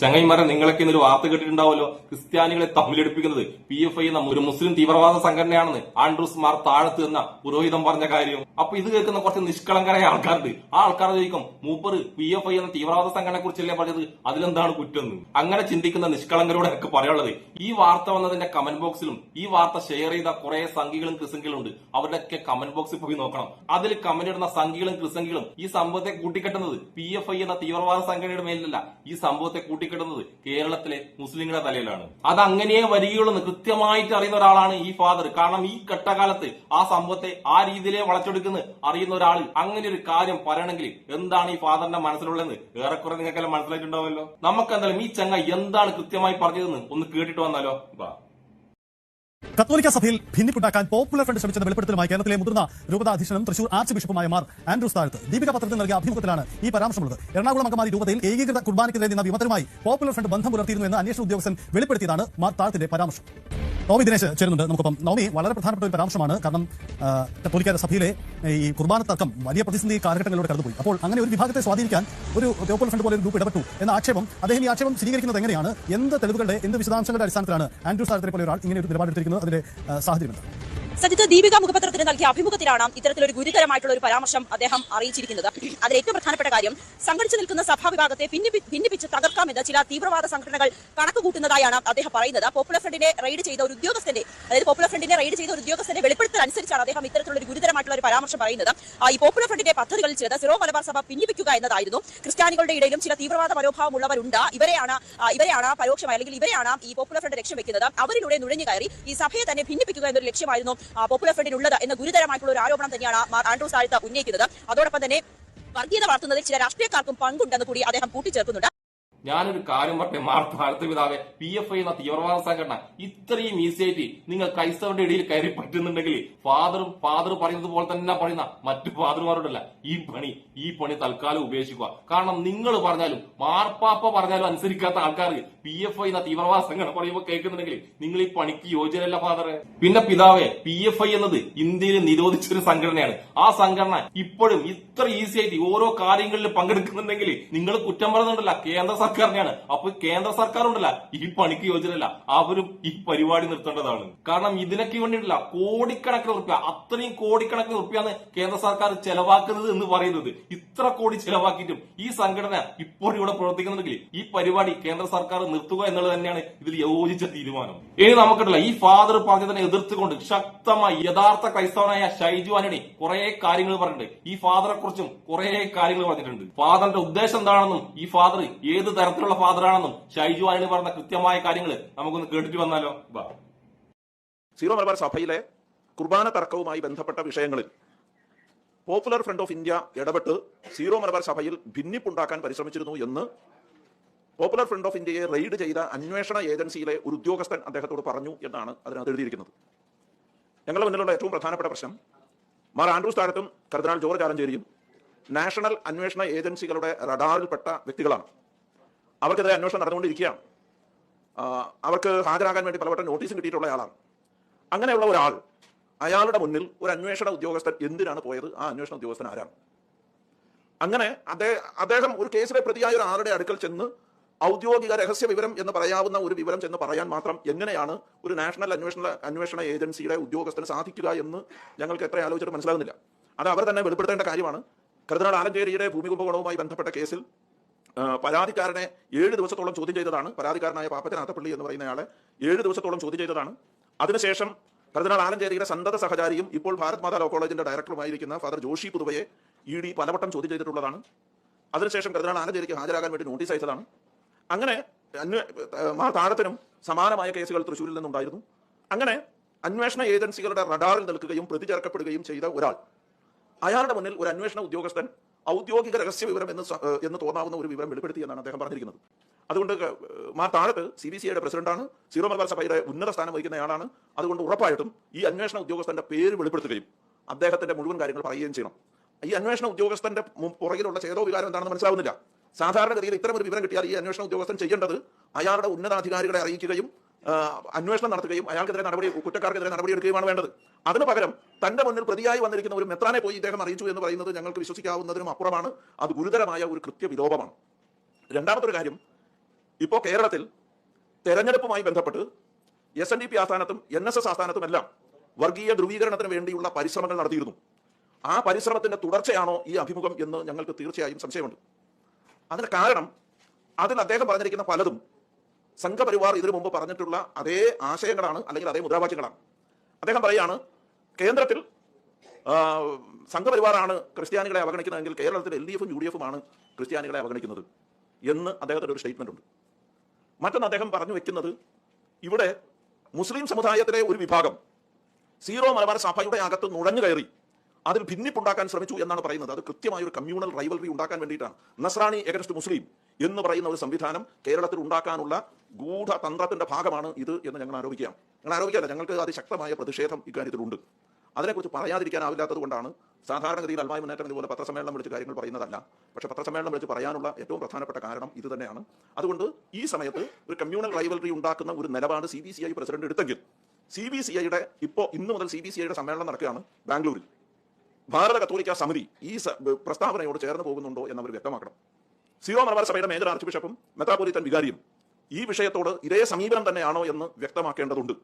ചങ്ങൈമാരെ നിങ്ങളൊക്കെ ഇന്നൊരു വാർത്ത കേട്ടിട്ടുണ്ടാവല്ലോ ക്രിസ്ത്യാനികളെ തമ്മിലെടുപ്പിക്കുന്നത് പി എഫ് ഐ എന്ന ഒരു മുസ്ലിം തീവ്രവാദ സംഘടനയാണെന്ന് ആൻഡ്രൂസ് മാർ താഴത്ത് എന്ന പുരോഹിതം പറഞ്ഞ കാര്യം. അപ്പൊ ഇത് കേൾക്കുന്ന കുറച്ച് നിഷ്കളങ്കരായ ആൾക്കാരുണ്ട്. ആ ആൾക്കാർ ചോദിക്കും മൂപ്പർ പി എഫ് ഐ എന്ന തീവ്രവാദ സംഘടനയെ കുറിച്ചല്ലേ പറഞ്ഞത്? അതിലെന്താണ് കുറ്റം? അങ്ങനെ ചിന്തിക്കുന്ന നിഷ്കളങ്കരോട് എനിക്ക് പറയാനുള്ളത് ഈ വാർത്ത വന്നതിന്റെ കമന്റ് ബോക്സിലും ഈ വാർത്ത ഷെയർ ചെയ്ത കുറെ സംഘികളും ക്രിസംഖികളും ഉണ്ട്. അവരുടെയൊക്കെ കമന്റ് ബോക്സിൽ പോയി നോക്കണം. അതിൽ കമന്റ് ഇടുന്ന സംഘികളും ക്രിസംഖികളും ഈ സംഭവത്തെ കൂട്ടിക്കെട്ടുന്നത് പി എഫ് ഐ എന്ന തീവ്രവാദ സംഘടനയുടെ മേലിലല്ല. ഈ സംഭവത്തെ കൂട്ടിക്കെട്ടുന്നത് കേരളത്തിലെ മുസ്ലിങ്ങളുടെ തലയിലാണ്. അത് അങ്ങനെയേ വരികയുള്ളൂ കൃത്യമായിട്ട് അറിയുന്ന ഒരാളാണ് ഈ ഫാദർ കാരണം ഈ ഘട്ടകാലത്ത് ആ സംഭവത്തെ ആ രീതിയിലേ വളച്ചെടുക്കുന്ന അറിയുന്ന ഒരാൾ അങ്ങനെ ഒരു കാര്യം പറയണമെങ്കിൽ എന്താണ് ഈ ഫാദറിന്റെ മനസ്സിലുള്ളതെന്ന് ഏറെക്കുറെ നിങ്ങൾക്കെല്ലാം മനസ്സിലായിട്ടുണ്ടാവുമല്ലോ. നമുക്ക് എന്തായാലും ഈ ചങ്ങ എന്താണ് കൃത്യമായി പറഞ്ഞതെന്ന് ഒന്ന് കേട്ടിട്ട് വന്നാലോ? കത്തോലിക്ക സഭയിൽ ഭിന്നിപ്പുണ്ടാക്കാൻ പോപ്പുലർ ഫ്രണ്ട് ശ്രമിച്ചെന്ന വെളിപ്പെടുത്തലുമായി കേരളത്തിലെ മുതിർന്ന രൂപതാധീഷനും തൃശൂർ ആർച്ച് ബിഷപ്പുമായ മാർ ആൻഡ്രൂസ് താഴത്ത് ദീപിക പത്രത്തിൽ നൽകിയ അഭിമുഖത്തിലാണ് ഈ പരാമർശമുള്ളത്. എറണാകുളം അങ്കമാലി രൂപതയിൽ ഏകീകൃത കുർബാനയ്ക്കെതിരെ നിന്ന വിമതരുമായി പോപ്പുലർ ഫ്രണ്ട് ബന്ധം പുലർത്തിയിരുന്നു എന്ന് അന്വേഷണ ഉദ്യോഗസ്ഥൻ വെളിപ്പെടുത്തിയതാണ് മാർ താഴത്തിന്റെ പരാമർശം. നവമി ദിനേശ് ചേരുന്നുണ്ട് നമുക്കൊപ്പം. നോമി വളരെ പ്രധാനപ്പെട്ട ഒരു പരാമർശമാണ്. കാരണം കത്തോലിക്ക സഭയിലെ ഈ കുർബാന തർക്കം വലിയ പ്രതിസന്ധി കാലഘട്ടങ്ങളിലൂടെ കടന്നുപോയി. അപ്പോൾ അങ്ങനെ ഒരു വിഭാഗത്തെ സ്വാധീനിക്കാൻ ഒരു പോപ്പുലർ ഫ്രണ്ട് പോലെ ഒരു ഗ്രൂപ്പ് ഇടപെട്ടു എന്ന ആക്ഷേപം അദ്ദേഹം ഈ ആക്ഷേപം സ്ഥിരീകരിക്കുന്നത് എങ്ങനെയാണ്? എന്ത് തെളിവുകളുടെ എന്ത് വിശദാംശങ്ങളുടെ അടിസ്ഥാനത്തിലാണ് ആൻഡ്രൂ സാഹചര്യത്തിൽ പോലെ ഒരാൾ ഇങ്ങനെ ഒരു നിലപാടെടുത്തിരിക്കുന്നത്? അതിന്റെ സാഹചര്യം? സജിത്ത് ദീപിക മുഖപത്രത്തിന് നൽകിയ അഭിമുഖത്തിലാണ് ഇത്തരത്തിലൊരു ഗുരുതരമായിട്ടുള്ള ഒരു പരാമർശം അദ്ദേഹം അറിയിച്ചിരിക്കുന്നത്. അതിൽ ഏറ്റവും പ്രധാനപ്പെട്ട കാര്യം സംഘടിച്ചു നിൽക്കുന്ന സഭാ വിഭാഗത്തെ ഭിന്നിപ്പി- ഭിന്നിപ്പിച്ച് തകർക്കാമെന്ന് ചില തീവ്രവാദ സംഘടനകൾ കണക്ക് കൂട്ടുന്നതായാണ് അദ്ദേഹം പറയുന്നത്. പോപ്പുലർ ഫ്രണ്ടിനെ റെയ്ഡ് ചെയ്ത ഒരു ഉദ്യോഗസ്ഥന്റെ അതായത് പോപ്പുലർ ഫ്രണ്ടിനെ റെയ്ഡ് ചെയ്ത ഒരു ഉദ്യോഗസ്ഥന്റെ വെളിപ്പെടുത്തൽ അനുസരിച്ചാണ് അദ്ദേഹം ഇത്തരത്തിലുള്ള ഒരു ഗുരുതരമായിട്ടുള്ള ഒരു പരാമർശം പറയുന്നത്. ഈ പോപ്പുലർ ഫ്രണ്ടിന്റെ പദ്ധതികളിൽ ചിലത് സിറോ മലബാർ സഭ ഭിന്നിപ്പിക്കുക എന്നതായിരുന്നു. ക്രിസ്ത്യാനികളുടെ ഇടയിലും ചില തീവ്രവാദ മനോഭാവമുള്ളവരുണ്ട്. ഇവരെയാണ് ഇവരെയാണ് പരോക്ഷമായി അല്ലെങ്കിൽ ഇവരെയാണ് ഈ പോപ്പുലർ ഫ്രണ്ട് ലക്ഷ്യം വെക്കുന്നത്. അവരിലൂടെ നുഴഞ്ഞു കയറി ഈ സഭയെ തന്നെ ഭിന്നിപ്പിക്കുക എന്നൊരു ലക്ഷ്യമായിരുന്നു പോപ്പുലർ ഫ്രണ്ടിനുള്ളത് എന്ന ഗുരുതരമായിട്ടുള്ള ഒരു ആരോപണം തന്നെയാണ് ആൻഡ്രൂസ് താഴ്ത്ത ഉന്നയിക്കുന്നത്. അതോടൊപ്പം തന്നെ വർഗീയത വളർത്തുന്നതിൽ ചില രാഷ്ട്രീയക്കാർക്കും പങ്കുണ്ടെന്ന് കൂടി അദ്ദേഹം കൂട്ടിച്ചേർക്കുന്നുണ്ട്. ഞാനൊരു കാര്യം പറഞ്ഞ മാർ പിതാവേ പി എഫ് ഐ എന്ന തീവ്രവാദ സംഘടന ഇത്രയും ഈസിയായിട്ട് നിങ്ങൾ ക്രൈസ്തവരുടെ ഇടയിൽ കയറി പറ്റുന്നുണ്ടെങ്കിൽ ഫാദറും ഫാദർ പറയുന്നത് പോലെ തന്നെ പറയുന്ന മറ്റു ഫാദർമാരോടല്ല ഈ പണി ഈ പണി തൽക്കാലം ഉപേക്ഷിക്കുക. കാരണം നിങ്ങൾ പറഞ്ഞാലും മാർപ്പാപ്പ പറഞ്ഞാലും അനുസരിക്കാത്ത ആൾക്കാർ പി എഫ് ഐ എന്ന തീവ്രവാദ സംഘടന പറയുമ്പോൾ കേൾക്കുന്നുണ്ടെങ്കിൽ നിങ്ങൾ ഈ പണിക്ക് യോജനയല്ല ഫാദറെ പിന്നെ പിതാവെ പി എഫ് ഐ എന്നത് ഇന്ത്യയിൽ നിരോധിച്ചൊരു സംഘടനയാണ്. ആ സംഘടന ഇപ്പോഴും ഇത്ര ഈസി ആയിട്ട് ഓരോ കാര്യങ്ങളിൽ പങ്കെടുക്കുന്നുണ്ടെങ്കിൽ നിങ്ങൾ കുറ്റം പറയുന്നുണ്ടല്ല കേന്ദ്ര സർക്കാരിനെയാണ് അപ്പൊ കേന്ദ്ര സർക്കാർ ഉണ്ടല്ല ഈ പണിക്ക് യോജനല്ല അവരും ഈ പരിപാടി നിർത്തേണ്ടതാണ്. കാരണം ഇതിനൊക്കെ വേണ്ടിയിട്ടില്ല കോടിക്കണക്കിന് റുപ്യ അത്രയും കോടിക്കണക്കിന് റുപ്യാണ് കേന്ദ്ര സർക്കാർ ചെലവാക്കുന്നത് എന്ന് പറയുന്നത്. ഇത്ര കോടി ചെലവാക്കിയിട്ടും ഈ സംഘടന ഇപ്പോഴും ഇവിടെ പ്രവർത്തിക്കുന്നുണ്ടെങ്കിൽ ഈ പരിപാടി കേന്ദ്ര സർക്കാർ നിർത്തുക എന്നുള്ളത് തന്നെയാണ് ഇതിൽ യോജിച്ച തീരുമാനം. ഇനി നമുക്കിട്ടില്ല ഈ ഫാദർ പറഞ്ഞതിനെ എതിർത്തുകൊണ്ട് ശക്തമായി യഥാർത്ഥ ക്രൈസ്തവനായ ഷൈജു ആന്റണി കുറെ കാര്യങ്ങൾ പറഞ്ഞിട്ടുണ്ട്. ഈ ഫാദറെ കുറിച്ചും കുറെ കാര്യങ്ങൾ പറഞ്ഞിട്ടുണ്ട്. ഫാദറിന്റെ ഉദ്ദേശം എന്താണെന്നും ഈ ഫാദർ ഏത് തരത്തിലുള്ള ഫാദറാണെന്നും ഷൈജു ആന്റണി പറഞ്ഞ കൃത്യമായ കാര്യങ്ങൾ നമുക്കൊന്ന് കേട്ടിട്ട് വന്നാലോ? ബാ. സീറോ മലബാർ സഭയിലെ കുർബാന തർക്കവുമായി ബന്ധപ്പെട്ട വിഷയങ്ങളിൽ പോപ്പുലർ ഫ്രണ്ട് ഓഫ് ഇന്ത്യ ഇടപെട്ട് സീറോ മലബാർ സഭയിൽ ഭിന്നിപ്പുണ്ടാക്കാൻ പരിശ്രമിച്ചിരുന്നു എന്ന് പോപ്പുലർ ഫ്രണ്ട് ഓഫ് ഇന്ത്യയെ റെയ്ഡ് ചെയ്ത അന്വേഷണ ഏജൻസിയിലെ ഒരു ഉദ്യോഗസ്ഥൻ അദ്ദേഹത്തോട് പറഞ്ഞു എന്നാണ് അതിനകത്ത് എഴുതിയിരിക്കുന്നത്. ഞങ്ങളുടെ മുന്നിലുള്ള ഏറ്റവും പ്രധാനപ്പെട്ട പ്രശ്നം മാർ ആൻഡ്രൂസ് സ്ഥാനത്തും കർദിനാൾ ജോർജ് ആലഞ്ചേരിയും നാഷണൽ അന്വേഷണ ഏജൻസികളുടെ റഡാറിൽപ്പെട്ട വ്യക്തികളാണ്. അവർക്കെതിരെ അന്വേഷണം നടന്നുകൊണ്ടിരിക്കുകയാണ്. അവർക്ക് ഹാജരാകാൻ വേണ്ടി പലവട്ടം നോട്ടീസും കിട്ടിയിട്ടുള്ള ആളാണ്. അങ്ങനെയുള്ള ഒരാൾ അയാളുടെ മുന്നിൽ ഒരു അന്വേഷണ ഉദ്യോഗസ്ഥൻ എന്തിനാണ് പോയത്? ആ അന്വേഷണ ഉദ്യോഗസ്ഥൻ ആരാണ്? അങ്ങനെ അദ്ദേഹം അദ്ദേഹം ഒരു കേസിലെ പ്രതിയായ ഒരാളുടെ അടുക്കൽ ചെന്ന് ഔദ്യോഗിക രഹസ്യ വിവരം എന്ന് പറയാവുന്ന ഒരു വിവരം ചെന്ന് പറയാൻ മാത്രം എങ്ങനെയാണ് ഒരു നാഷണൽ അന്വേഷണ അന്വേഷണ ഏജൻസിയുടെ ഉദ്യോഗസ്ഥന് സാധിക്കുക എന്ന് ഞങ്ങൾക്ക് എത്ര ആലോചിച്ചിട്ട് മനസ്സിലാകുന്നില്ല. അത് അവർ തന്നെ വെളിപ്പെടുത്തേണ്ട കാര്യമാണ്. കരുതനാട് ആലഞ്ചേരിയുടെ ഭൂമി കുംഭകോണവുമായി ബന്ധപ്പെട്ട കേസിൽ പരാതിക്കാരനെ ഏഴ് ദിവസത്തോളം ചോദ്യം ചെയ്തതാണ്. പരാതിക്കാരനായ പാപ്പച്ചൻ ആത്തപ്പള്ളി എന്ന് പറയുന്നയാളെ ഏഴ് ദിവസത്തോളം ചോദ്യം ചെയ്തതാണ്. അതിനുശേഷം കർദിനാൾ ആലഞ്ചേരിയുടെ സന്തത സഹചാരിയും ഇപ്പോൾ ഭാരത് മാതാ ലോ കോളേജിന്റെ ഡയറക്ടറുമായിരിക്കുന്ന ഫാദർ ജോഷി പുതുവയെ ഇ ഡി പലവട്ടം ചോദ്യം ചെയ്തിട്ടുള്ളതാണ്. അതിനുശേഷം കർദിനാൾ ആലഞ്ചേരിക്ക് ഹാജരാകാൻ വേണ്ടി നോട്ടീസ് അയച്ചതാണ്. അങ്ങനെ താഴത്തിനും സമാനമായ കേസുകൾ തൃശ്ശൂരിൽ നിന്നുണ്ടായിരുന്നു. അങ്ങനെ അന്വേഷണ ഏജൻസികളുടെ റഡാറിൽ നിൽക്കുകയും പ്രതി ചേർക്കപ്പെടുകയും ചെയ്ത ഒരാൾ. അയാളുടെ മുന്നിൽ ഒരു അന്വേഷണ ഉദ്യോഗസ്ഥൻ ഔദ്യോഗിക രഹസ്യ വിവരം എന്ന് എന്ന് തോന്നാവുന്ന ഒരു വിവരം വെളിപ്പെടുത്തി എന്നാണ് അദ്ദേഹം പറഞ്ഞിരിക്കുന്നത്. അതുകൊണ്ട് മാർ താഴത്ത് സി ബി സിയുടെ പ്രസിഡന്റാണ് സീറോ മലബാർ സഭയുടെ ഉന്നത സ്ഥാനം വഹിക്കുന്നയാളാണ്. അതുകൊണ്ട് ഉറപ്പായിട്ടും ഈ അന്വേഷണ ഉദ്യോഗസ്ഥന്റെ പേര് വെളിപ്പെടുത്തുകയും അദ്ദേഹത്തിന്റെ മുഴുവൻ കാര്യങ്ങൾ പറയുകയും ചെയ്യണം. ഈ അന്വേഷണ ഉദ്യോഗസ്ഥന്റെ പുറകിലുള്ള ചേതോ വികാരം എന്താണെന്ന് മനസ്സിലാവുന്നില്ല. സാധാരണഗതിയിൽ ഇത്തരം ഒരു വിവരം കിട്ടിയാൽ ഈ അന്വേഷണ ഉദ്യോഗസ്ഥൻ ചെയ്യേണ്ടത് അയാളുടെ ഉന്നതാധികാരികളെ അറിയിക്കുകയും അന്വേഷണം നടത്തുകയും അയാൾക്കെതിരെ നടപടി കുറ്റക്കാർക്കെതിരെ നടപടിയെടുക്കുകയുമാണ് വേണ്ടത്. അതിന് പകരം തന്റെ മുന്നിൽ പ്രതിയായി വന്നിരിക്കുന്ന ഒരു മെത്രാനെ പോയി ഇദ്ദേഹം അറിയിച്ചു എന്ന് പറയുന്നത് ഞങ്ങൾക്ക് വിശ്വസിക്കാവുന്നതിനും അപ്പുറമാണ്. അത് ഗുരുതരമായ ഒരു കൃത്യവിലോപമാണ്. രണ്ടാമത്തെ ഒരു കാര്യം ഇപ്പോൾ കേരളത്തിൽ തെരഞ്ഞെടുപ്പുമായി ബന്ധപ്പെട്ട് എസ് എൻ ഡി പി ആസ്ഥാനത്തും എൻ എസ് എസ് ആസ്ഥാനത്തുമെല്ലാം വർഗീയ ധ്രുവീകരണത്തിന് വേണ്ടിയുള്ള പരിശ്രമങ്ങൾ നടത്തിയിരുന്നു. ആ പരിശ്രമത്തിന്റെ തുടർച്ചയാണോ ഈ അഭിമുഖം എന്ന് ഞങ്ങൾക്ക് തീർച്ചയായും സംശയമുണ്ട്. അതിന് കാരണം അതിൽ അദ്ദേഹം പറഞ്ഞിരിക്കുന്ന പലതും സംഘപരിവാർ ഇതിനു മുമ്പ് പറഞ്ഞിട്ടുള്ള അതേ ആശയങ്ങളാണ് അല്ലെങ്കിൽ അതേ മുദ്രാവാക്യങ്ങളാണ്. അദ്ദേഹം പറയാണ് കേന്ദ്രത്തിൽ സംഘപരിവാറാണ് ക്രിസ്ത്യാനികളെ അവഗണിക്കുന്നതെങ്കിൽ കേരളത്തിൽ എൽ ഡി എഫും യു ഡി എഫുമാണ് ക്രിസ്ത്യാനികളെ അവഗണിക്കുന്നത് എന്ന് അദ്ദേഹത്തിന്റെ ഒരു സ്റ്റേറ്റ്മെന്റ് ഉണ്ട്. മറ്റൊന്ന് അദ്ദേഹം പറഞ്ഞു വെക്കുന്നത് ഇവിടെ മുസ്ലിം സമുദായത്തിലെ ഒരു വിഭാഗം സീറോ മലബാർ സഭയുടെ അകത്ത് നുഴഞ്ഞു കയറി അതിൽ ഭിന്നിപ്പുണ്ടാക്കാൻ ശ്രമിച്ചു എന്നാണ് പറയുന്നത്. അത് കൃത്യമായ ഒരു കമ്മ്യൂണൽ റൈവൽറി ഉണ്ടാക്കാൻ വേണ്ടിയിട്ടാണ്. Nasrani against Muslim. എന്ന് പറയുന്ന ഒരു സംവിധാനം കേരളത്തിൽ ഉണ്ടാക്കാനുള്ള ഗൂഢതന്ത്രത്തിന്റെ ഭാഗമാണ് ഇത് എന്ന് ഞങ്ങൾ ആരോപിക്കാം ഞങ്ങൾ ആരോപിക്കാല്ല ഞങ്ങൾക്ക് അതിശക്തമായ പ്രതിഷേധം ഇക്കാര്യത്തിലുണ്ട്. അതിനെക്കുറിച്ച് പറയാതിരിക്കാനാവില്ലാത്തത് കൊണ്ടാണ് സാധാരണഗതിയിൽ അൽമായ മുന്നേറ്റം ഇതുപോലെ പത്രസമ്മേളനം വിളിച്ച് കാര്യങ്ങൾ പറയുന്നതല്ല. പക്ഷേ പത്രസമ്മേളനം വിളിച്ച് പറയാനുള്ള ഏറ്റവും പ്രധാനപ്പെട്ട കാരണം ഇത് തന്നെയാണ്. അതുകൊണ്ട് ഈ സമയത്ത് ഒരു കമ്മ്യൂണൽ റൈവൽറി ഉണ്ടാക്കുന്ന ഒരു നിലപാട് C B C I president എടുത്തെങ്കിൽ C B C ഐയുടെ ഇപ്പോൾ ഇന്ന് മുതൽ സി ബി സി ഐയുടെ സമ്മേളനം നടക്കുകയാണ് ബാംഗ്ലൂരിൽ. ഭാരത കത്തോലിക്ക സമിതി ഈ പ്രസ്താവനയോട് ചേർന്ന് പോകുന്നുണ്ടോ എന്നവർ വ്യക്തമാക്കണം. സീറോ മലബാർ സഭയുടെ മേജർ ആർച്ച് ബിഷപ്പും മെത്രാപോലിത്തൻ വികാരിയും ഈ വിഷയത്തോട് ഇതേ സമീപനം തന്നെയാണോ എന്ന് വ്യക്തമാക്കേണ്ടതുണ്ട്.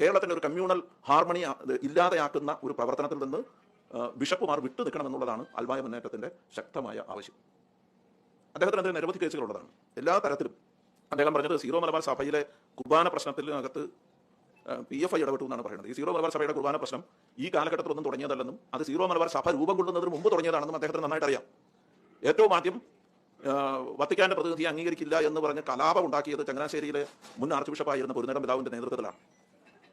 കേരളത്തിന്റെ ഒരു കമ്മ്യൂണൽ ഹാർമണി ഇല്ലാതെയാക്കുന്ന ഒരു പ്രവർത്തനത്തിൽ നിന്ന് ബിഷപ്പുമാർ വിട്ടു നിൽക്കണമെന്നുള്ളതാണ് അൽവായ മുന്നേറ്റത്തിന്റെ ശക്തമായ ആവശ്യം. അദ്ദേഹത്തിനെതിരെ നിരവധി കേസുകളുള്ളതാണ് എല്ലാ തരത്തിലും അദ്ദേഹം പറഞ്ഞത് സീറോ മലബാർ സഭയിലെ കുർബാന പ്രശ്നത്തിനകത്ത് പി എഫ് ഐ ഇടപെട്ടു എന്നാണ് പറയുന്നത്. ഈ സീറോ മലബാർ സഭയുടെ കുർബാന പ്രശ്നം ഈ കാലഘട്ടത്തിലൊന്നും തുടങ്ങിയതല്ലെന്നും അത് സീറോ മലബാർ സഭ രൂപം കൊള്ളുന്നതിന് മുമ്പ് തുടങ്ങിയതാണെന്നും അദ്ദേഹത്തിന് നന്നായിട്ട് അറിയാം ഏറ്റവും ആദ്യം വത്തിക്കാന്റെ പ്രതിനിധിയെ അംഗീകരിക്കില്ല എന്ന് പറഞ്ഞ് കലാപം ഉണ്ടാക്കിയത് ചങ്ങനാശ്ശേരിയിലെ മുൻ ആർച്ച് ബിഷപ്പായിരുന്ന പൊരുന്നേടം പിതാവിന്റെ നേതൃത്വത്തിലാണ്.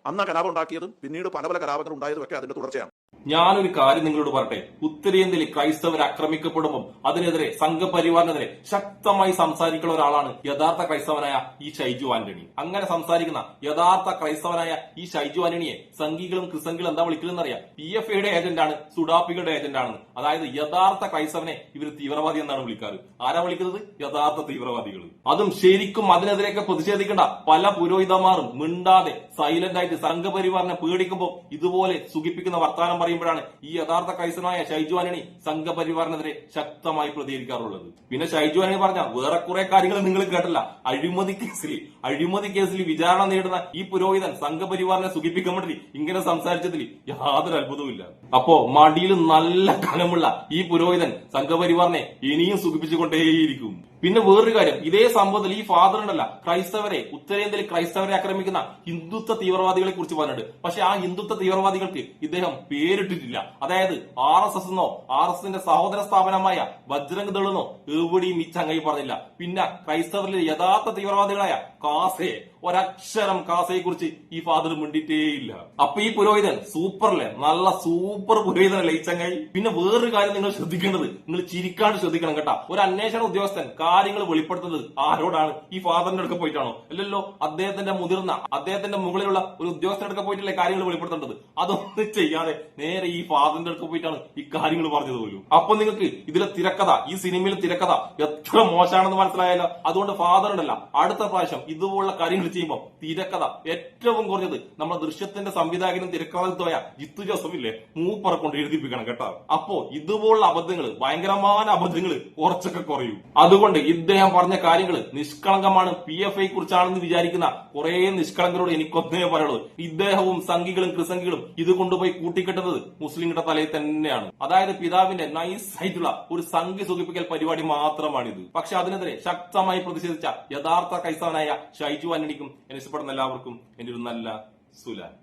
അന്ന് കലാപം ഉണ്ടാക്കിയതും പിന്നീട് പല പല കലാപങ്ങൾ ഉണ്ടായതും ഒക്കെ അതിന്റെ തുടർച്ചയാണ്. ഞാനൊരു കാര്യം നിങ്ങളോട് പറയട്ടെ? ഉത്തരേന്ത്യയിൽ ക്രൈസ്തവർ ആക്രമിക്കപ്പെടുമ്പോൾ അതിനെതിരെ സംഘപരിവാറിനെതിരെ ശക്തമായി സംസാരിക്കുന്ന ഒരാളാണ് യഥാർത്ഥ ക്രൈസ്തവനായ ഈ ഷൈജു ആന്റണി. അങ്ങനെ സംസാരിക്കുന്ന യഥാർത്ഥ ക്രൈസ്തവനായ ഈ ഷൈജു ആന്റണിയെ സംഘികളും ക്രിസംഗികളും എന്താ വിളിക്കുന്നതെന്ന് അറിയാം പി എഫ് ഐയുടെ ഏജന്റാണ് സുഡാപ്പികളുടെ ഏജന്റാണ് അതായത് യഥാർത്ഥ ക്രൈസ്തവനെ ഇവർ തീവ്രവാദി എന്നാണ് വിളിക്കാറ്. ആരാ വിളിക്കുന്നത്? യഥാർത്ഥ തീവ്രവാദികൾ അതും ശരിക്കും അതിനെതിരെയൊക്കെ പ്രതിഷേധിക്കേണ്ട പല പുരോഹിതന്മാരും മിണ്ടാതെ സൈലന്റ് ആയിട്ട് സംഘപരിവാറിനെ പേടിക്കുമ്പോൾ ഇതുപോലെ സുഖിപ്പിക്കുന്ന പറയുമ്പോഴാണ് ഈ യഥാർത്ഥ കൈസനായ ഷൈജു ആന്റണി സംഘപരിവാറിനെതിരെ ശക്തമായി പ്രതികരിക്കാറുള്ളത്. പിന്നെ ഷൈജു ആന്റണി പറഞ്ഞ വേറെ കുറെ കാര്യങ്ങൾ നിങ്ങൾ കേട്ടില്ല അഴിമതി കേസിൽ അഴിമതി കേസിൽ വിചാരണ നേടുന്ന ഈ പുരോഹിതൻ സംഘപരിവാറിനെ സുഖിപ്പിക്കാൻ ഇങ്ങനെ സംസാരിച്ചതിൽ യാതൊരു അത്ഭുതവുമില്ല. അപ്പോ മടിയിൽ നല്ല കനമുള്ള ഈ പുരോഹിതൻ സംഘപരിവാറിനെ ഇനിയും സുഖിപ്പിച്ചുകൊണ്ടേയിരിക്കും. പിന്നെ വേറൊരു കാര്യം. ഇതേ സംഭവത്തിൽ ഈ ഫാദർ ഉണ്ടല്ല ക്രൈസ്തവരെ ഉത്തരേന്ത്യയിൽ ക്രൈസ്തവരെ ആക്രമിക്കുന്ന ഹിന്ദുത്വ തീവ്രവാദികളെ കുറിച്ച് പറഞ്ഞിട്ടുണ്ട് പക്ഷെ ആ ഹിന്ദുത്വ തീവ്രവാദികൾക്ക് ഇദ്ദേഹം പേരിട്ടിട്ടില്ല. അതായത് ആർ എസ് എസ് എന്നോ ആർ എസ് എസിന്റെ സഹോദര സ്ഥാപനമായ ബജ്രംഗ് ദളെന്നോ എവിടെയും ഈ പറഞ്ഞില്ല. പിന്നെ ക്രൈസ്തവരിലെ യഥാർത്ഥ തീവ്രവാദികളായ കാസയെ ഒരക്ഷരം കാസയെ കുറിച്ച് ഈ ഫാദർ മിണ്ടിട്ടേയില്ല. അപ്പൊ ഈ പുരോഹിതൻ സൂപ്പറല്ലേ? നല്ല സൂപ്പർ പുരോഹിതനല്ലേ ഈ ചങ്ങായി? പിന്നെ വേറൊരു കാര്യം നിങ്ങൾ ശ്രദ്ധിക്കേണ്ടത് നിങ്ങൾ ചിരിക്കാണ്ട് ശ്രദ്ധിക്കണം കേട്ടാ. ഒരു അന്വേഷണ ഉദ്യോഗസ്ഥൻ കാര്യങ്ങൾ വെളിപ്പെടുത്തുന്നത് ആരോടാണ്? ഈ ഫാദറിന്റെ അടുക്ക പോയിട്ടാണോ? അല്ലല്ലോ അദ്ദേഹത്തിന്റെ മുതിർന്ന അദ്ദേഹത്തിന്റെ മുകളിലുള്ള ഒരു ഉദ്യോഗസ്ഥന്റെ അടുക്ക പോയിട്ടല്ലേ കാര്യങ്ങൾ വെളിപ്പെടുത്തേണ്ടത്? അതൊന്നും ചെയ്യാതെ നേരെ ഈ ഫാദറിന്റെ അടുക്ക പോയിട്ടാണ് ഈ കാര്യങ്ങൾ പറഞ്ഞത് പോലും. അപ്പൊ നിങ്ങൾക്ക് ഇതിലെ തിരക്കഥ ഈ സിനിമയിലെ തിരക്കഥ എത്ര മോശമാണെന്ന് മനസ്സിലായല്ലോ അതുകൊണ്ട് ഫാദർ അടുത്ത പ്രാവശ്യം ഇതുപോലുള്ള കാര്യങ്ങൾ ചെയ്യുമ്പോൾ തിരക്കഥ ഏറ്റവും കുറഞ്ഞത് നമ്മുടെ ദൃശ്യത്തിന്റെ സംവിധായകനും തിരക്കഥത്തുമായ ജിത്തു ജോസഫ് ഇല്ലേ മൂപ്പറക്കൊണ്ട് എഴുതിപ്പിക്കണം കേട്ടോ. അപ്പോ ഇതുപോലുള്ള അബദ്ധങ്ങൾ ഭയങ്കരമായ അബദ്ധങ്ങൾ കുറച്ചൊക്കെ കുറയും. അതുകൊണ്ട് ഇദ്ദേഹം പറഞ്ഞ കാര്യങ്ങൾ നിഷ്കളങ്കമാണ്. പി എഫ് ഐ കുറിച്ചാണെന്ന് വിചാരിക്കുന്ന കുറെ നിഷ്കളങ്കരോട് എനിക്കൊന്നേ പറയുള്ളൂ. ഇദ്ദേഹവും സംഘികളും ക്രിസംഘികളും ഇത് കൊണ്ടുപോയി കൂട്ടിക്കെട്ടുന്നത് മുസ്ലിങ്ങളുടെ തലയിൽ തന്നെയാണ്. അതായത് പിതാവിന്റെ നൈസ് ആയിട്ടുള്ള ഒരു സംഘി സുഖിപ്പിക്കൽ പരിപാടി മാത്രമാണിത്. പക്ഷെ അതിനെതിരെ ശക്തമായി പ്രതിഷേധിച്ച യഥാർത്ഥ കൈസാനായ ഷൈജു ആന്റണിക്കും എന്നെ ഇഷ്ടപ്പെടുന്ന എല്ലാവർക്കും എന്റെ ഒരു നല്ല സുലാൻ.